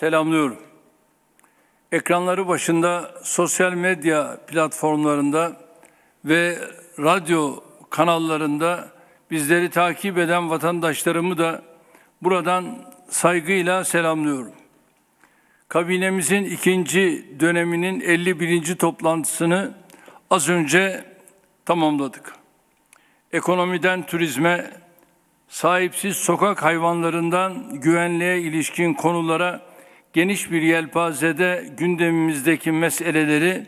selamlıyorum. Ekranları başında sosyal medya platformlarında ve radyo kanallarında bizleri takip eden vatandaşlarımı da buradan saygıyla selamlıyorum. Kabinemizin ikinci döneminin 51. toplantısını az önce tamamladık. Ekonomiden turizme, sahipsiz sokak hayvanlarından güvenliğe ilişkin konulara geniş bir yelpazede gündemimizdeki meseleleri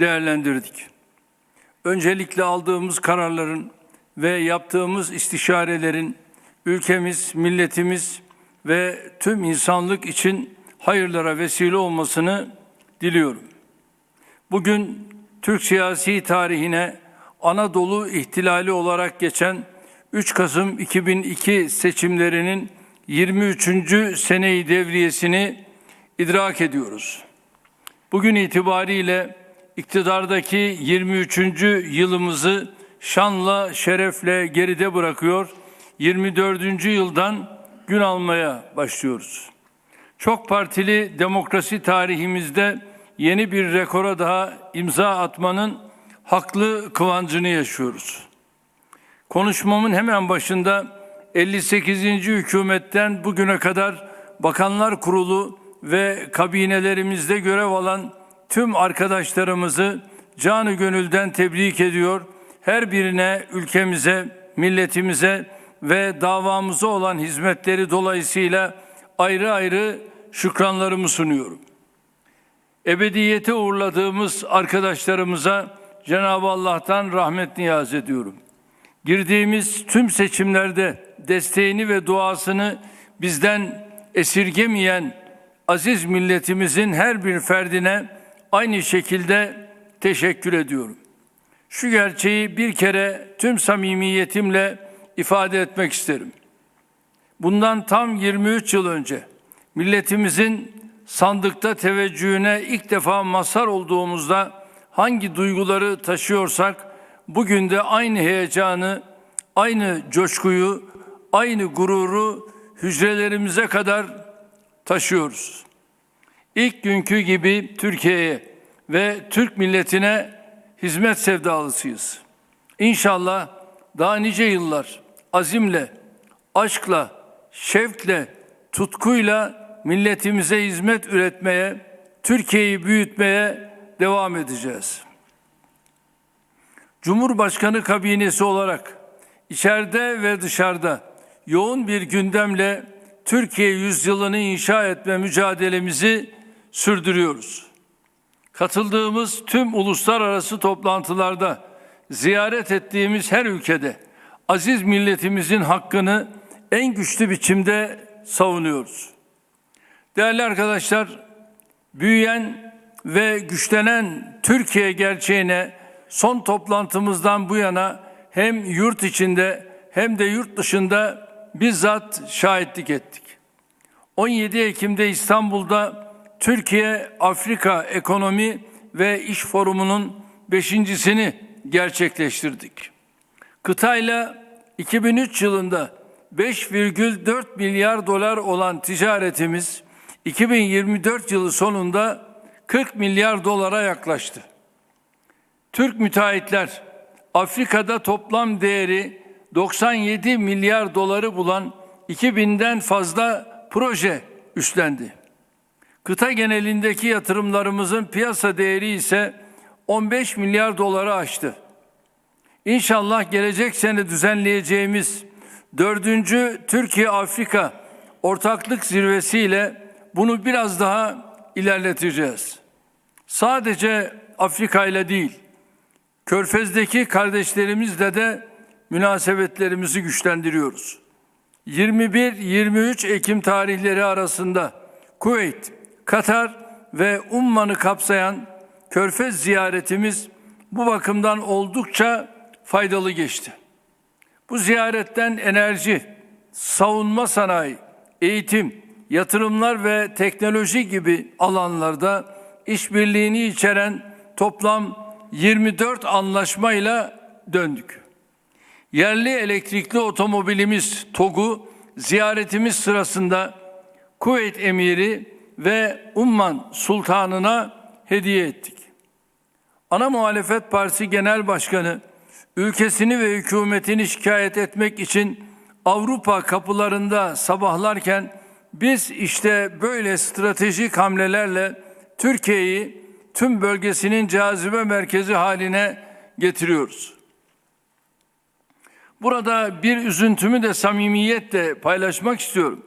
değerlendirdik. Öncelikle aldığımız kararların ve yaptığımız istişarelerin ülkemiz, milletimiz ve tüm insanlık için hayırlara vesile olmasını diliyorum. Bugün Türk siyasi tarihine Anadolu ihtilali olarak geçen 3 Kasım 2002 seçimlerinin 23. seneyi devriyesini idrak ediyoruz. Bugün itibariyle iktidardaki 23. yılımızı şanla, şerefle geride bırakıyor. 24. yıldan gün almaya başlıyoruz. Çok partili demokrasi tarihimizde yeni bir rekora daha imza atmanın haklı kıvancını yaşıyoruz. Konuşmamın hemen başında 58. hükümetten bugüne kadar Bakanlar Kurulu ve kabinelerimizde görev alan tüm arkadaşlarımızı canı gönülden tebrik ediyor. Her birine ülkemize, milletimize ve davamıza olan hizmetleri dolayısıyla ayrı ayrı şükranlarımı sunuyorum. Ebediyete uğurladığımız arkadaşlarımıza Cenab-ı Allah'tan rahmet niyaz ediyorum. Girdiğimiz tüm seçimlerde desteğini ve duasını bizden esirgemeyen aziz milletimizin her bir ferdine aynı şekilde teşekkür ediyorum. Şu gerçeği bir kere tüm samimiyetimle ifade etmek isterim. Bundan tam 23 yıl önce milletimizin sandıkta teveccühüne ilk defa mazhar olduğumuzda hangi duyguları taşıyorsak bugün de aynı heyecanı, aynı coşkuyu, aynı gururu hücrelerimize kadar taşıyoruz. İlk günkü gibi Türkiye'ye ve Türk milletine hizmet sevdalısıyız. İnşallah daha nice yıllar azimle, aşkla, şevkle, tutkuyla milletimize hizmet üretmeye, Türkiye'yi büyütmeye devam edeceğiz. Cumhurbaşkanı kabinesi olarak içeride ve dışarıda yoğun bir gündemle Türkiye yüzyılını inşa etme mücadelemizi sürdürüyoruz. Katıldığımız tüm uluslararası toplantılarda, ziyaret ettiğimiz her ülkede aziz milletimizin hakkını en güçlü biçimde savunuyoruz. Değerli arkadaşlar, büyüyen ve güçlenen Türkiye gerçeğine son toplantımızdan bu yana hem yurt içinde hem de yurt dışında bizzat şahitlik ettik. 17 Ekim'de İstanbul'da Türkiye Afrika Ekonomi ve İş Forumu'nun beşincisini gerçekleştirdik. Kıtayla 2003 yılında 5,4 milyar dolar olan ticaretimiz 2024 yılı sonunda 40 milyar dolara yaklaştı. Türk müteahhitler Afrika'da toplam değeri 97 milyar doları bulan 2000'den fazla proje üstlendi. Kıta genelindeki yatırımlarımızın piyasa değeri ise 15 milyar doları aştı. İnşallah gelecek sene düzenleyeceğimiz dördüncü Türkiye-Afrika ortaklık zirvesiyle bunu biraz daha ilerleteceğiz. Sadece Afrika ile değil, Körfez'deki kardeşlerimizle de münasebetlerimizi güçlendiriyoruz. 21-23 Ekim tarihleri arasında Kuveyt, Katar ve Umman'ı kapsayan Körfez ziyaretimiz bu bakımdan oldukça faydalı geçti. Bu ziyaretten enerji, savunma sanayi, eğitim, yatırımlar ve teknoloji gibi alanlarda işbirliğini içeren toplam 24 anlaşmayla döndük. Yerli elektrikli otomobilimiz TOG'u ziyaretimiz sırasında Kuveyt Emiri ve Umman Sultanı'na hediye ettik. Ana Muhalefet Partisi Genel Başkanı ülkesini ve hükümetini şikayet etmek için Avrupa kapılarında sabahlarken biz işte böyle stratejik hamlelerle Türkiye'yi tüm bölgesinin cazibe merkezi haline getiriyoruz. Burada bir üzüntümü de samimiyetle paylaşmak istiyorum.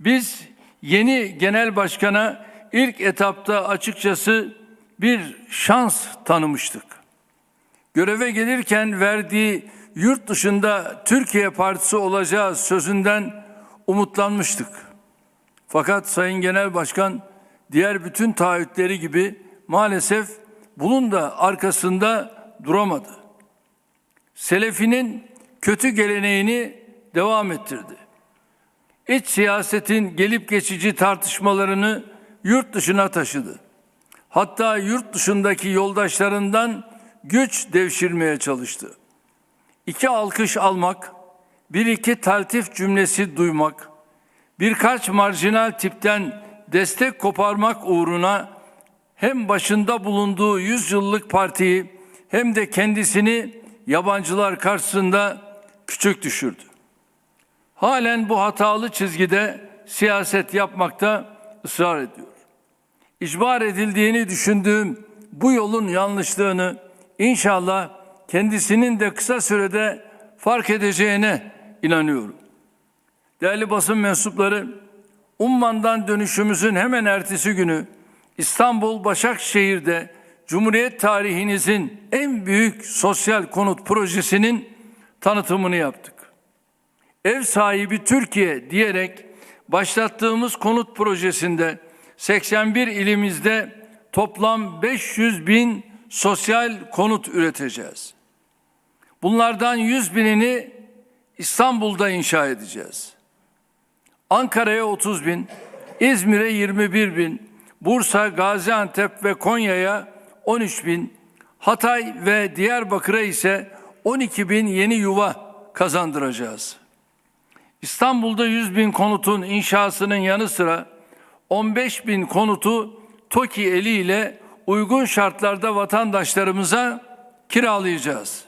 Biz yeni genel başkana ilk etapta açıkçası bir şans tanımıştık. Göreve gelirken verdiği yurt dışında Türkiye Partisi olacağı sözünden umutlanmıştık. Fakat Sayın Genel Başkan diğer bütün taahhütleri gibi maalesef bunun da arkasında duramadı. Selefinin kötü geleneğini devam ettirdi. İç siyasetin gelip geçici tartışmalarını yurt dışına taşıdı. Hatta yurt dışındaki yoldaşlarından güç devşirmeye çalıştı. İki alkış almak, bir iki taltif cümlesi duymak, birkaç marjinal tipten destek koparmak uğruna hem başında bulunduğu yüzyıllık partiyi hem de kendisini yabancılar karşısında küçük düşürdü. Halen bu hatalı çizgide siyaset yapmakta ısrar ediyor. İcbar edildiğini düşündüğüm bu yolun yanlışlığını inşallah kendisinin de kısa sürede fark edeceğine inanıyorum. Değerli basın mensupları, Umman'dan dönüşümüzün hemen ertesi günü İstanbul Başakşehir'de Cumhuriyet tarihinizin en büyük sosyal konut projesinin tanıtımını yaptık. Ev sahibi Türkiye diyerek başlattığımız konut projesinde 81 ilimizde toplam 500 bin sosyal konut üreteceğiz. Bunlardan 100 binini İstanbul'da inşa edeceğiz. Ankara'ya 30 bin, İzmir'e 21 bin, Bursa, Gaziantep ve Konya'ya 13 bin, Hatay ve Diyarbakır'a ise 12 bin yeni yuva kazandıracağız. İstanbul'da 100 bin konutun inşasının yanı sıra 15 bin konutu TOKİ eliyle uygun şartlarda vatandaşlarımıza kiralayacağız.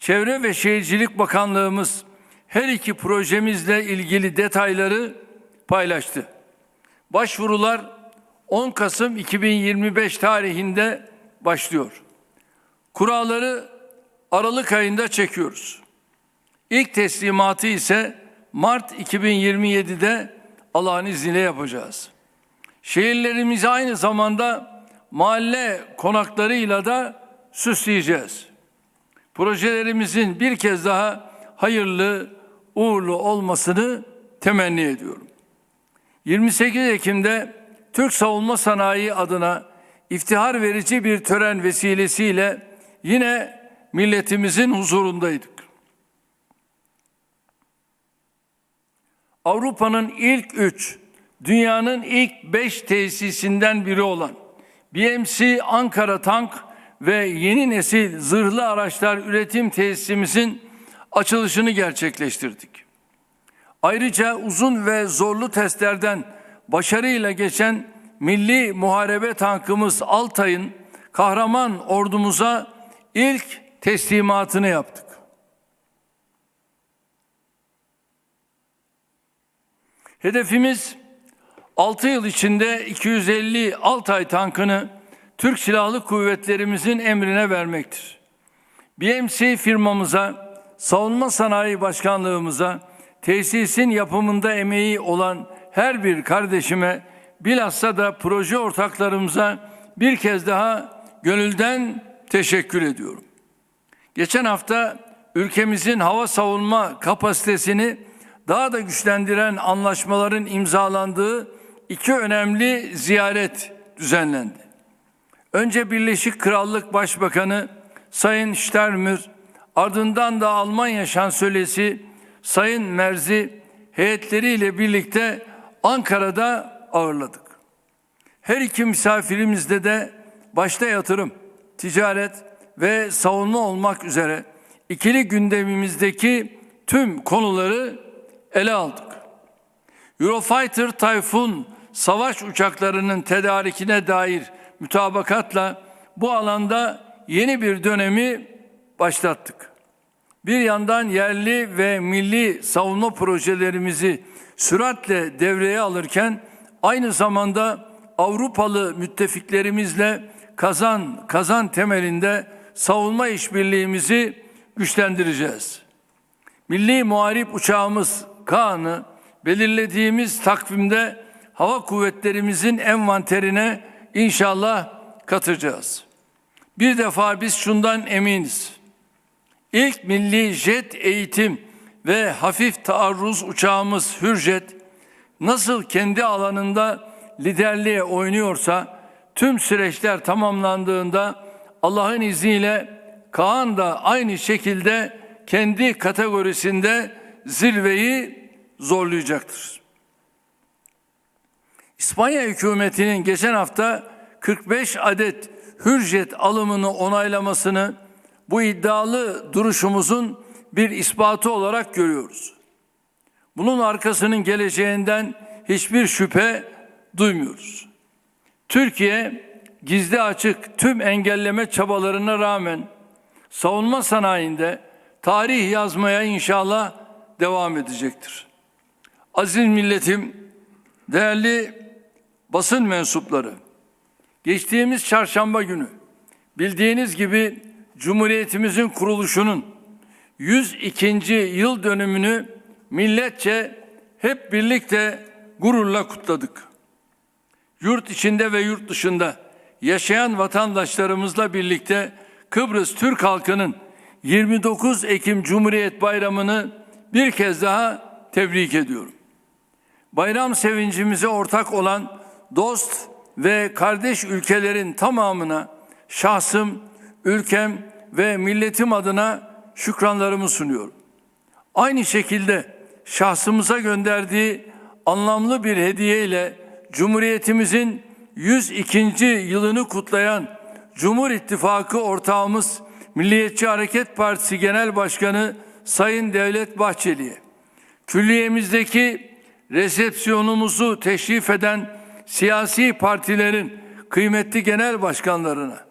Çevre ve Şehircilik Bakanlığımız her iki projemizle ilgili detayları paylaştı. Başvurular 10 Kasım 2025 tarihinde başlıyor. Kuralları Aralık ayında çekiyoruz. İlk teslimatı ise Mart 2027'de Allah'ın izniyle yapacağız. Şehirlerimizi aynı zamanda mahalle konaklarıyla da süsleyeceğiz. Projelerimizin bir kez daha hayırlı, uğurlu olmasını temenni ediyorum. 28 Ekim'de Türk Savunma Sanayi adına iftihar verici bir tören vesilesiyle yine milletimizin huzurundaydık. Avrupa'nın ilk üç, dünyanın ilk beş tesisinden biri olan BMC Ankara Tank ve yeni nesil zırhlı araçlar üretim tesisimizin açılışını gerçekleştirdik. Ayrıca uzun ve zorlu testlerden başarıyla geçen milli muharebe tankımız Altay'ın kahraman ordumuza ilk teslimatını yaptık. Hedefimiz 6 yıl içinde 250 Altay tankını Türk Silahlı Kuvvetlerimizin emrine vermektir. BMC firmamıza, Savunma Sanayi Başkanlığımıza, tesisin yapımında emeği olan her bir kardeşime, bilhassa da proje ortaklarımıza bir kez daha gönülden teşekkür ediyorum. Geçen hafta ülkemizin hava savunma kapasitesini daha da güçlendiren anlaşmaların imzalandığı iki önemli ziyaret düzenlendi. Önce Birleşik Krallık Başbakanı Sayın Sternmür, ardından da Almanya Şansölyesi Sayın Merzi heyetleriyle birlikte Ankara'da ağırladık. Her iki misafirimizde de başta yatırım, ticaret ve savunma olmak üzere ikili gündemimizdeki tüm konuları ele aldık. Eurofighter Typhoon savaş uçaklarının tedarikine dair mütabakatla bu alanda yeni bir dönemi başlattık. Bir yandan yerli ve milli savunma projelerimizi süratle devreye alırken aynı zamanda Avrupalı müttefiklerimizle kazan kazan temelinde savunma işbirliğimizi güçlendireceğiz. Milli muharip uçağımız Kaan'ı belirlediğimiz takvimde hava kuvvetlerimizin envanterine inşallah katacağız. Bir defa biz şundan eminiz. İlk milli jet eğitim ve hafif taarruz uçağımız Hürjet nasıl kendi alanında liderliğe oynuyorsa tüm süreçler tamamlandığında Allah'ın izniyle Kaan da aynı şekilde kendi kategorisinde zirveyi zorlayacaktır. İspanya hükümetinin geçen hafta 45 adet hürjet alımını onaylamasını bu iddialı duruşumuzun bir ispatı olarak görüyoruz. Bunun arkasının geleceğinden hiçbir şüphe duymuyoruz. Türkiye gizli açık tüm engelleme çabalarına rağmen savunma sanayinde tarih yazmaya inşallah devam edecektir. Aziz milletim, değerli basın mensupları, geçtiğimiz çarşamba günü bildiğiniz gibi Cumhuriyetimizin kuruluşunun 102. yıl dönümünü milletçe hep birlikte gururla kutladık. Yurt içinde ve yurt dışında yaşayan vatandaşlarımızla birlikte Kıbrıs Türk halkının 29 Ekim Cumhuriyet Bayramı'nı bir kez daha tebrik ediyorum. Bayram sevincimize ortak olan dost ve kardeş ülkelerin tamamına şahsım, ülkem ve milletim adına şükranlarımı sunuyorum. Aynı şekilde şahsımıza gönderdiği anlamlı bir hediye ile Cumhuriyetimizin 102. yılını kutlayan Cumhur İttifakı ortağımız Milliyetçi Hareket Partisi Genel Başkanı Sayın Devlet Bahçeli'ye, külliyemizdeki resepsiyonumuzu teşrif eden siyasi partilerin kıymetli genel başkanlarına,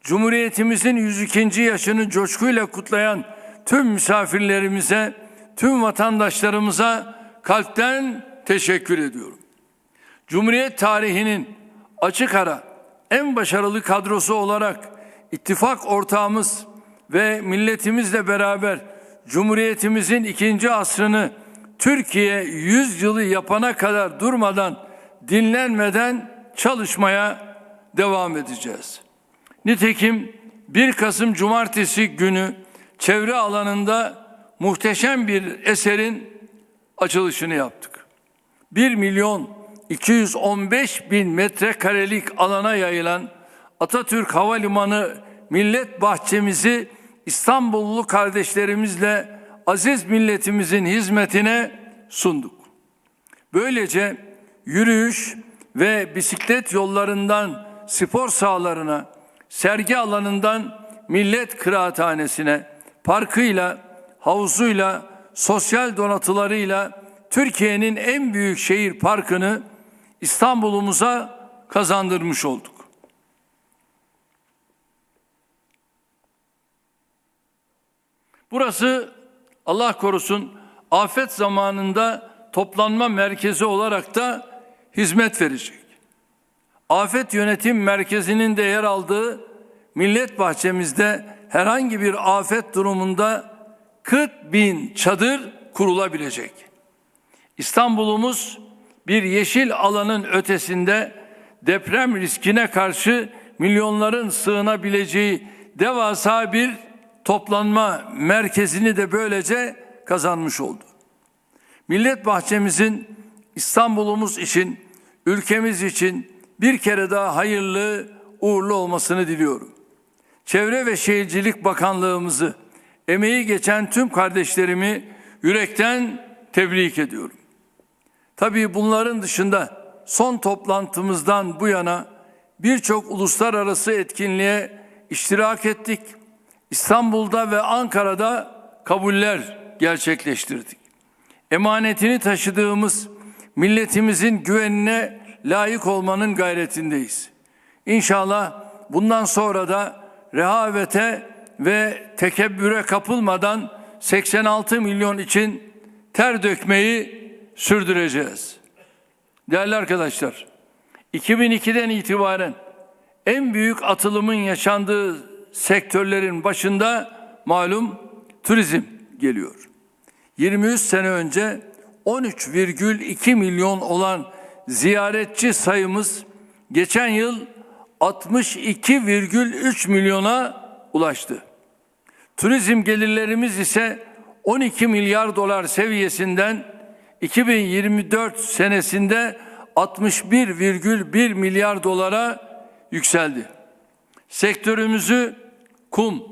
Cumhuriyetimizin 102. yaşını coşkuyla kutlayan tüm misafirlerimize, tüm vatandaşlarımıza kalpten teşekkür ediyorum. Cumhuriyet tarihinin açık ara en başarılı kadrosu olarak ittifak ortağımız ve milletimizle beraber Cumhuriyetimizin ikinci asrını Türkiye 100 yılı yapana kadar durmadan, dinlenmeden çalışmaya devam edeceğiz. Nitekim 1 Kasım Cumartesi günü çevre alanında muhteşem bir eserin açılışını yaptık. 1 milyon 215 bin metrekarelik alana yayılan Atatürk Havalimanı Millet Bahçemizi İstanbullu kardeşlerimizle aziz milletimizin hizmetine sunduk. Böylece yürüyüş ve bisiklet yollarından spor sahalarına, sergi alanından millet kıraathanesine, parkıyla, havuzuyla, sosyal donatılarıyla Türkiye'nin en büyük şehir parkını İstanbul'umuza kazandırmış olduk. Burası Allah korusun afet zamanında toplanma merkezi olarak da hizmet verecek. Afet Yönetim Merkezi'nin de yer aldığı Millet Bahçemizde herhangi bir afet durumunda 40 bin çadır kurulabilecek. İstanbul'umuz bir yeşil alanın ötesinde deprem riskine karşı milyonların sığınabileceği devasa bir toplanma merkezini de böylece kazanmış oldu. Millet bahçemizin İstanbul'umuz için, ülkemiz için bir kere daha hayırlı, uğurlu olmasını diliyorum. Çevre ve Şehircilik Bakanlığımızı, emeği geçen tüm kardeşlerimi yürekten tebrik ediyorum. Tabii bunların dışında son toplantımızdan bu yana birçok uluslararası etkinliğe iştirak ettik. İstanbul'da ve Ankara'da kabuller gerçekleştirdik. Emanetini taşıdığımız milletimizin güvenine layık olmanın gayretindeyiz. İnşallah bundan sonra da rehavete ve tekebbüre kapılmadan 86 milyon için ter dökmeyi sürdüreceğiz. Değerli arkadaşlar, 2002'den itibaren en büyük atılımın yaşandığı sektörlerin başında malum turizm geliyor. 23 sene önce 13,2 milyon olan ziyaretçi sayımız geçen yıl 62,3 milyona ulaştı. Turizm gelirlerimiz ise 12 milyar dolar seviyesinden 2024 senesinde 61,1 milyar dolara yükseldi. Sektörümüzü kum,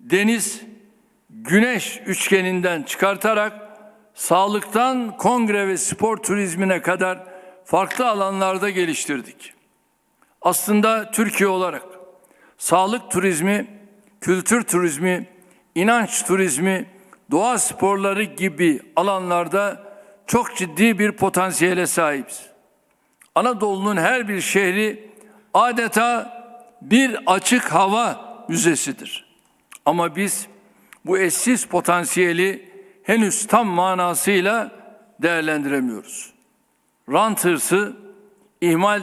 deniz, güneş üçgeninden çıkartarak sağlıktan kongre ve spor turizmine kadar farklı alanlarda geliştirdik. Aslında Türkiye olarak sağlık turizmi, kültür turizmi, inanç turizmi, doğa sporları gibi alanlarda çok ciddi bir potansiyele sahibiz. Anadolu'nun her bir şehri adeta bir açık hava müzesidir. Ama biz bu eşsiz potansiyeli henüz tam manasıyla değerlendiremiyoruz. Rant hırsı, ihmal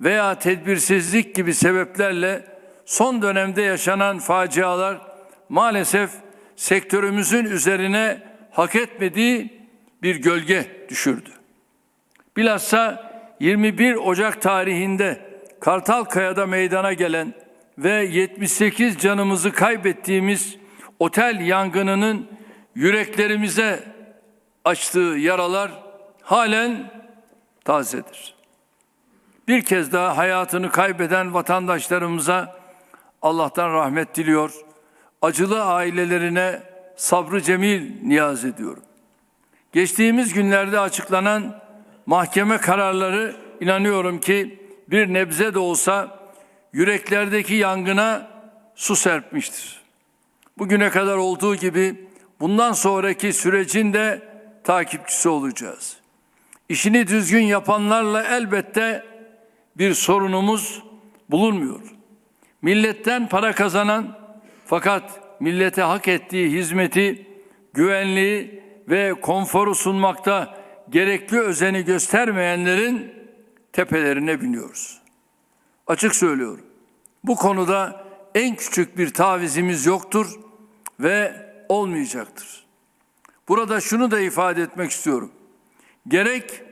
veya tedbirsizlik gibi sebeplerle son dönemde yaşanan facialar maalesef sektörümüzün üzerine hak etmediği bir gölge düşürdü. Bilhassa 21 Ocak tarihinde Kartalkaya'da meydana gelen ve 78 canımızı kaybettiğimiz otel yangınının yüreklerimize açtığı yaralar halen tazedir. Bir kez daha hayatını kaybeden vatandaşlarımıza Allah'tan rahmet diliyor. Acılı ailelerine sabrı cemil niyaz ediyorum. Geçtiğimiz günlerde açıklanan mahkeme kararları inanıyorum ki bir nebze de olsa yüreklerdeki yangına su serpmiştir. Bugüne kadar olduğu gibi bundan sonraki sürecin de takipçisi olacağız. İşini düzgün yapanlarla elbette bir sorunumuz bulunmuyor. Milletten para kazanan fakat millete hak ettiği hizmeti, güvenliği ve konforu sunmakta gerekli özeni göstermeyenlerin tepelerine biniyoruz. Açık söylüyorum. Bu konuda en küçük bir tavizimiz yoktur ve olmayacaktır. Burada şunu da ifade etmek istiyorum. Gerek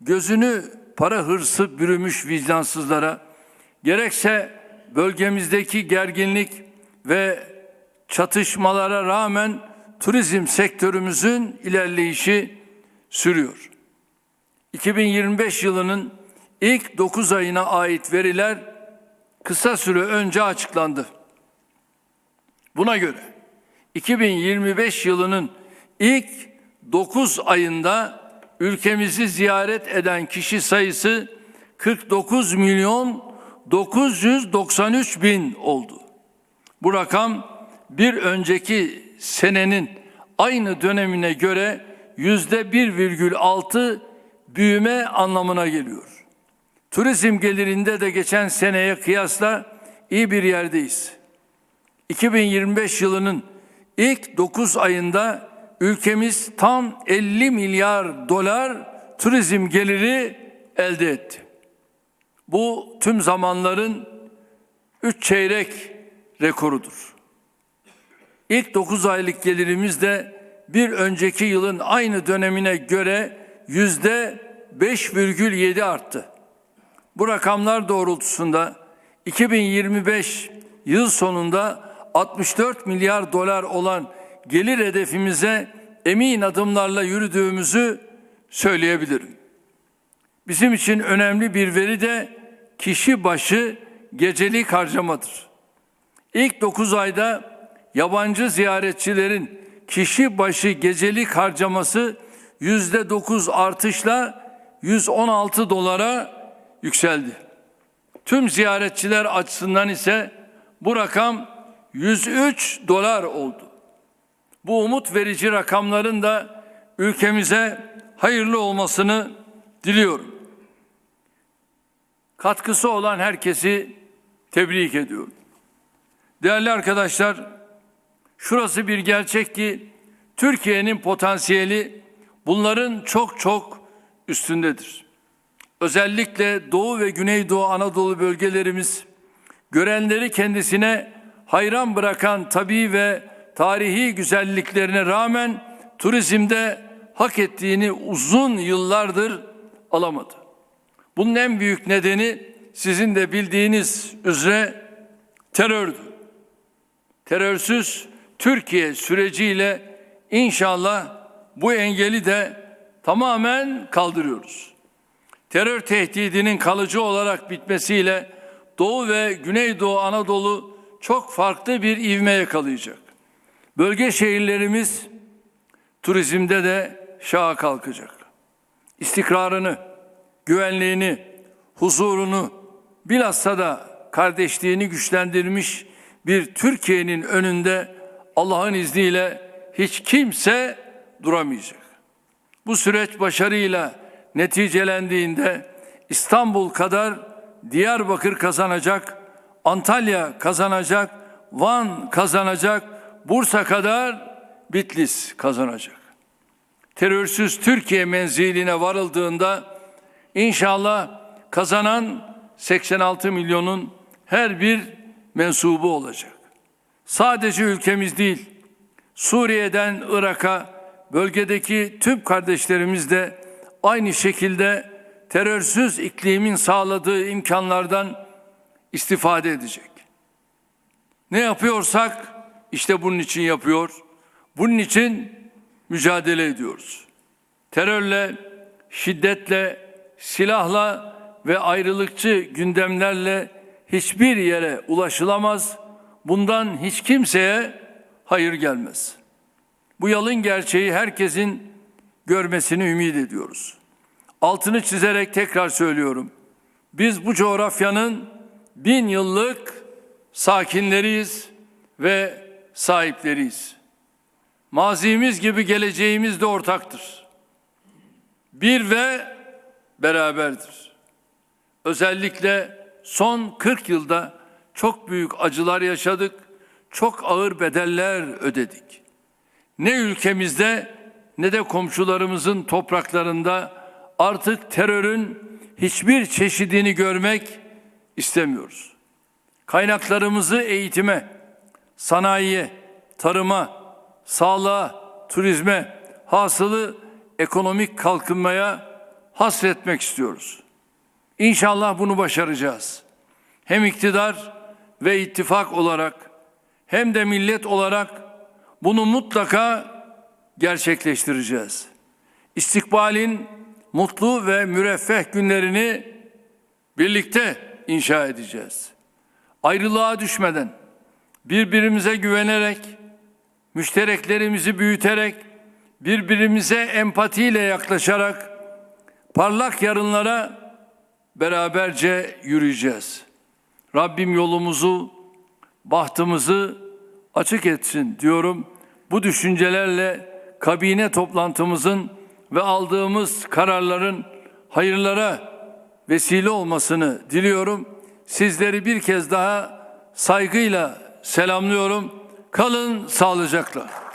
gözünü para hırsı bürümüş vicdansızlara, gerekse bölgemizdeki gerginlik ve çatışmalara rağmen turizm sektörümüzün ilerleyişi sürüyor. 2025 yılının ilk 9 ayına ait veriler kısa süre önce açıklandı. Buna göre 2025 yılının ilk 9 ayında ülkemizi ziyaret eden kişi sayısı 49 milyon 993 bin oldu. Bu rakam bir önceki senenin aynı dönemine göre yüzde 1,6 büyüme anlamına geliyor. Turizm gelirinde de geçen seneye kıyasla iyi bir yerdeyiz. 2025 yılının ilk 9 ayında ülkemiz tam 50 milyar dolar turizm geliri elde etti. Bu tüm zamanların 3 çeyrek rekorudur. İlk 9 aylık gelirimiz de bir önceki yılın aynı dönemine göre yüzde 5,7 arttı. Bu rakamlar doğrultusunda 2025 yıl sonunda 64 milyar dolar olan gelir hedefimize emin adımlarla yürüdüğümüzü söyleyebilirim. Bizim için önemli bir veri de kişi başı gecelik harcamadır. İlk 9 ayda yabancı ziyaretçilerin kişi başı gecelik harcaması yüzde 9 artışla 116 dolara yükseldi. Tüm ziyaretçiler açısından ise bu rakam 103 dolar oldu. Bu umut verici rakamların da ülkemize hayırlı olmasını diliyorum. katkısı olan herkesi tebrik ediyorum. Değerli arkadaşlar, şurası bir gerçek ki Türkiye'nin potansiyeli bunların çok çok üstündedir. Özellikle Doğu ve Güneydoğu Anadolu bölgelerimiz görenleri kendisine hayran bırakan tabii ve tarihi güzelliklerine rağmen turizmde hak ettiğini uzun yıllardır alamadı. Bunun en büyük nedeni sizin de bildiğiniz üzere terördü. Terörsüz Türkiye süreciyle inşallah bu engeli de tamamen kaldırıyoruz. Terör tehdidinin kalıcı olarak bitmesiyle Doğu ve Güneydoğu Anadolu çok farklı bir ivme yakalayacak. Bölge şehirlerimiz turizmde de şaha kalkacak. İstikrarını, güvenliğini, huzurunu, bilhassa da kardeşliğini güçlendirmiş bir Türkiye'nin önünde Allah'ın izniyle hiç kimse duramayacak. Bu süreç başarıyla neticelendiğinde İstanbul kadar Diyarbakır kazanacak, Antalya kazanacak, Van kazanacak, Bursa kadar Bitlis kazanacak. Terörsüz Türkiye menziline varıldığında inşallah kazanan 86 milyonun her bir mensubu olacak. Sadece ülkemiz değil, Suriye'den Irak'a, bölgedeki tüm kardeşlerimiz de aynı şekilde terörsüz iklimin sağladığı imkanlardan istifade edecek. Ne yapıyorsak işte bunun için yapıyor. Bunun için mücadele ediyoruz. Terörle, şiddetle, silahla ve ayrılıkçı gündemlerle hiçbir yere ulaşılamaz. Bundan hiç kimseye hayır gelmez. Bu yalın gerçeği herkesin görmesini ümit ediyoruz. Altını çizerek tekrar söylüyorum. Biz bu coğrafyanın bin yıllık sakinleriyiz ve sahipleriyiz. Mazimiz gibi geleceğimiz de ortaktır. Bir ve beraberdir. Özellikle son 40 yılda çok büyük acılar yaşadık, çok ağır bedeller ödedik. Ne ülkemizde ne de komşularımızın topraklarında artık terörün hiçbir çeşidini görmek istemiyoruz. Kaynaklarımızı eğitime, sanayiye, tarıma, sağlığa, turizme, hasılı ekonomik kalkınmaya hasretmek istiyoruz. İnşallah bunu başaracağız. Hem iktidar ve ittifak olarak hem de millet olarak bunu mutlaka gerçekleştireceğiz. İstikbalin mutlu ve müreffeh günlerini birlikte inşa edeceğiz. Ayrılığa düşmeden, birbirimize güvenerek, müştereklerimizi büyüterek, birbirimize empatiyle yaklaşarak parlak yarınlara beraberce yürüyeceğiz. Rabbim yolumuzu, bahtımızı açık etsin diyorum. Bu düşüncelerle kabine toplantımızın ve aldığımız kararların hayırlara vesile olmasını diliyorum. Sizleri bir kez daha saygıyla selamlıyorum. Kalın sağlıcakla.